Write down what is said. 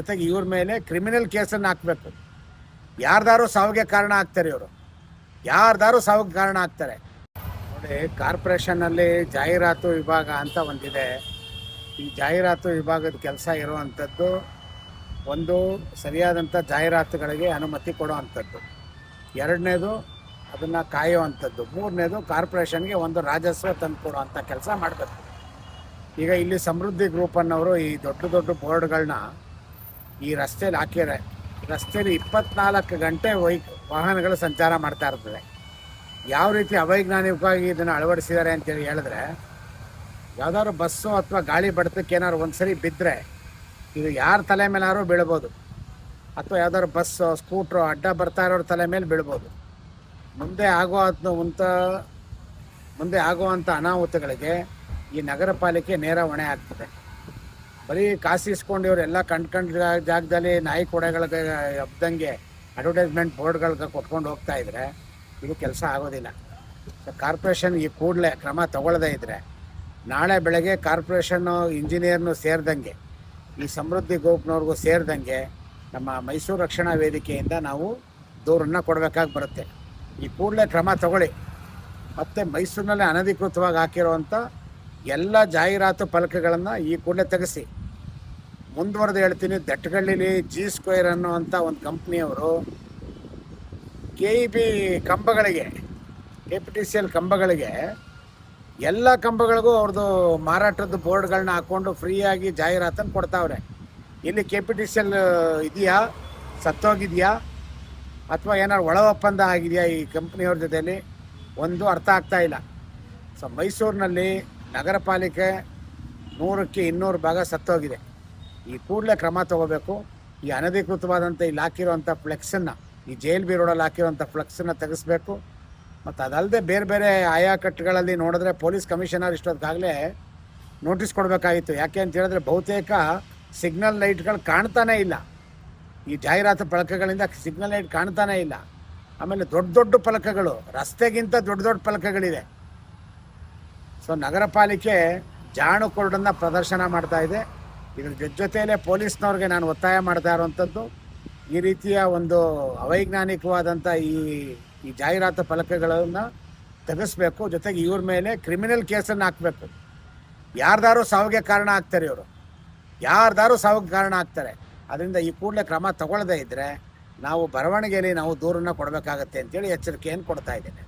ಜೊತೆಗೆ ಇವ್ರ ಮೇಲೆ ಕ್ರಿಮಿನಲ್ ಕೇಸನ್ನು ಹಾಕಬೇಕು. ಯಾರ್ದಾರು ಸಾವಿಗೆ ಕಾರಣ ಆಗ್ತಾರೆ ಇವರು. ಯಾರ್ದಾರು ಸಾವಿಗೆ ಕಾರಣ ಆಗ್ತಾರೆ. ನೋಡಿ, ಕಾರ್ಪೊರೇಷನ್ನಲ್ಲಿ ಜಾಹೀರಾತು ವಿಭಾಗ ಅಂತ ಒಂದಿದೆ. ಈ ಜಾಹೀರಾತು ವಿಭಾಗದ ಕೆಲಸ ಇರುವಂಥದ್ದು ಒಂದು ಸರಿಯಾದಂಥ ಜಾಹೀರಾತುಗಳಿಗೆ ಅನುಮತಿ ಕೊಡುವಂಥದ್ದು. ಎರಡನೇದು ಅದನ್ನು ಕಾಯುವಂಥದ್ದು. ಮೂರನೇದು ಕಾರ್ಪೊರೇಷನ್ಗೆ ಒಂದು ರಾಜಸ್ವ ತಂದು ಕೊಡುವಂಥ ಕೆಲಸ ಮಾಡಬೇಕು. ಈಗ ಇಲ್ಲಿ ಸಮೃದ್ಧಿ ಗ್ರೂಪ್ ಅನ್ನೋರು ಈ ದೊಡ್ಡ ದೊಡ್ಡ ಬೋರ್ಡ್ಗಳನ್ನ ಈ ರಸ್ತೆಯಲ್ಲಿ ಹಾಕಿದ್ದಾರೆ ರಸ್ತೆಯಲ್ಲಿ ಇಪ್ಪತ್ನಾಲ್ಕು ಗಂಟೆ ವೈ ವಾಹನಗಳು ಸಂಚಾರ ಮಾಡ್ತಾ ಇರ್ತದೆ. ಯಾವ ರೀತಿ ಅವೈಜ್ಞಾನಿಕವಾಗಿ ಇದನ್ನು ಅಳವಡಿಸಿದ್ದಾರೆ ಅಂತೇಳಿ ಹೇಳಿದ್ರೆ, ಯಾವುದಾದ್ರು ಬಸ್ಸು ಅಥವಾ ಗಾಳಿ ಬಡತಕ್ಕೆ ಏನಾದ್ರು ಒಂದ್ಸರಿ ಬಿದ್ದರೆ ಇದು ಯಾರ ತಲೆ ಮೇಲಾದ್ರೂ ಬೀಳ್ಬೋದು. ಅಥವಾ ಯಾವ್ದಾದ್ರು ಬಸ್ಸು, ಸ್ಕೂಟ್ರು ಅಡ್ಡ ಬರ್ತಾ ಇರೋರ ತಲೆ ಮೇಲೆ ಬೀಳ್ಬೋದು. ಮುಂದೆ ಆಗೋ ಅಂತ ಮುಂದೆ ಆಗುವಂಥ ಅನಾಹುತಗಳಿಗೆ ಈ ನಗರ ಪಾಲಿಕೆ ನೇರ ಹೊಣೆ ಆಗ್ತದೆ. ಬರೀ ಕಾಸು ಇಸ್ಕೊಂಡು ಇವರೆಲ್ಲ ಕಂಡು ಕಂಡು ಜಾಗದಲ್ಲಿ ನಾಯಿ ಕೊಡೆಗಳಿಗೆ ಹಬ್ದಂಗೆ ಅಡ್ವರ್ಟೈಸ್ಮೆಂಟ್ ಬೋರ್ಡ್ಗಳಿಗೆ ಕೊಟ್ಕೊಂಡು ಹೋಗ್ತಾ ಇದ್ರೆ ಇದು ಕೆಲಸ ಆಗೋದಿಲ್ಲ. ಕಾರ್ಪೊರೇಷನ್ ಈ ಕೂಡಲೇ ಕ್ರಮ ತಗೊಳ್ಳದೇ ಇದ್ದರೆ ನಾಳೆ ಬೆಳಗ್ಗೆ ಕಾರ್ಪೊರೇಷನ್ನು ಇಂಜಿನಿಯರ್ನು ಸೇರಿದಂಗೆ, ಈ ಸಮೃದ್ಧಿ ಗೋಪ್ನವ್ರಿಗೂ ಸೇರಿದಂಗೆ ನಮ್ಮ ಮೈಸೂರು ರಕ್ಷಣಾ ವೇದಿಕೆಯಿಂದ ನಾವು ದೂರನ್ನು ಕೊಡಬೇಕಾಗಿ ಬರುತ್ತೆ. ಈ ಕೂಡಲೇ ಕ್ರಮ ತಗೊಳ್ಳಿ. ಮತ್ತು ಮೈಸೂರಿನಲ್ಲಿ ಅನಧಿಕೃತವಾಗಿ ಹಾಕಿರುವಂಥ ಎಲ್ಲ ಜಾಹೀರಾತು ಫಲಕಗಳನ್ನು ಈ ಕೂಡಲೇ ತೆಗೆಸಿ. ಮುಂದುವರೆದು ಹೇಳ್ತೀನಿ ದಟ್ಟಗಳ್ಳಿಲಿ ಜಿ ಸ್ಕ್ವೇರ್ ಅನ್ನುವಂಥ ಒಂದು ಕಂಪ್ನಿಯವರು K E B ಕಂಬಗಳಿಗೆ K P T C L ಕಂಬಗಳಿಗೆ ಎಲ್ಲ ಕಂಬಗಳಿಗೂ ಅವ್ರದ್ದು ಮಾರಾಟದ ಬೋರ್ಡ್ಗಳನ್ನ ಹಾಕ್ಕೊಂಡು ಫ್ರೀಯಾಗಿ ಜಾಹೀರಾತನ್ನು ಕೊಡ್ತಾವ್ರೆ. ಇಲ್ಲಿ K P T C L ಇದೆಯಾ? ಸತ್ತೋಗಿದೆಯಾ? ಅಥವಾ ಏನಾದ್ರು ಒಳ ಒಪ್ಪಂದ ಆಗಿದೆಯಾ ಈ ಕಂಪ್ನಿಯವ್ರ ಜೊತೆಯಲ್ಲಿ ಒಂದು ಅರ್ಥ ಆಗ್ತಾ ಇಲ್ಲ. ಸೊ ಮೈಸೂರಿನಲ್ಲಿ ನಗರ ಪಾಲಿಕೆ ನೂರಕ್ಕೆ ಇನ್ನೂರು ಭಾಗ ಸತ್ತೋಗಿದೆ. ಈ ಕೂಡಲೇ ಕ್ರಮ ತಗೋಬೇಕು. ಈ ಅನಧಿಕೃತವಾದಂಥ ಇಲ್ಲಿ ಹಾಕಿರುವಂಥ ಫ್ಲೆಕ್ಸನ್ನು, ಈ ಜೈಲ್ ಬಿ ರೋಡಲ್ಲಿ ಹಾಕಿರುವಂಥ ಫ್ಲೆಕ್ಸನ್ನು ತೆಗೆಸ್ಬೇಕು. ಮತ್ತು ಅದಲ್ಲದೆ ಬೇರೆ ಬೇರೆ ಆಯಾ ಕಟ್ಟುಗಳಲ್ಲಿ ನೋಡಿದ್ರೆ ಪೊಲೀಸ್ ಕಮಿಷನರ್ ಇಷ್ಟೊತ್ತಾಗಲೇ ನೋಟಿಸ್ ಕೊಡಬೇಕಾಗಿತ್ತು. ಯಾಕೆ ಅಂತ ಹೇಳಿದ್ರೆ ಬಹುತೇಕ ಸಿಗ್ನಲ್ ಲೈಟ್ಗಳು ಕಾಣ್ತಾನೇ ಇಲ್ಲ. ಈ ಜಾಹೀರಾತು ಫಲಕಗಳಿಂದ ಸಿಗ್ನಲ್ ಲೈಟ್ ಕಾಣ್ತಾನೇ ಇಲ್ಲ. ಆಮೇಲೆ ದೊಡ್ಡ ದೊಡ್ಡ ಫಲಕಗಳು, ರಸ್ತೆಗಿಂತ ದೊಡ್ಡ ದೊಡ್ಡ ಫಲಕಗಳಿದೆ. ಸೊ ನಗರ ಪಾಲಿಕೆ ಜಾಣು ಕೊರಡನ್ನು ಪ್ರದರ್ಶನ ಮಾಡ್ತಾ ಇದೆ. ಇದ್ರ ಜೊತೆ ಜೊತೆಯಲ್ಲೇ ಪೊಲೀಸ್ನವ್ರಿಗೆ ನಾನು ಒತ್ತಾಯ ಮಾಡ್ತಾ ಇರುವಂಥದ್ದು. ಈ ರೀತಿಯ ಒಂದು ಅವೈಜ್ಞಾನಿಕವಾದಂಥ ಈ ಈ ಜಾಹೀರಾತು ಫಲಕಗಳನ್ನು ತೆಗೆಸ್ಬೇಕು. ಜೊತೆಗೆ ಇವ್ರ ಮೇಲೆ ಕ್ರಿಮಿನಲ್ ಕೇಸನ್ನು ಹಾಕಬೇಕು. ಯಾರ್ದಾರು ಸಾವಿಗೆ ಕಾರಣ ಆಗ್ತಾರೆ ಇವರು. ಯಾರ್ದಾರು ಸಾವಿಗೆ ಕಾರಣ ಆಗ್ತಾರೆ. ಅದರಿಂದ ಈ ಕೂಡಲೇ ಕ್ರಮ ತಗೊಳ್ಳದೇ ಇದ್ದರೆ ನಾವು ಬರವಣಿಗೆಯಲ್ಲಿ ನಾವು ದೂರನ್ನು ಕೊಡಬೇಕಾಗತ್ತೆ ಅಂತೇಳಿ ಎಚ್ಚರಿಕೆಯನ್ನು ಕೊಡ್ತಾ ಇದ್ದೇನೆ.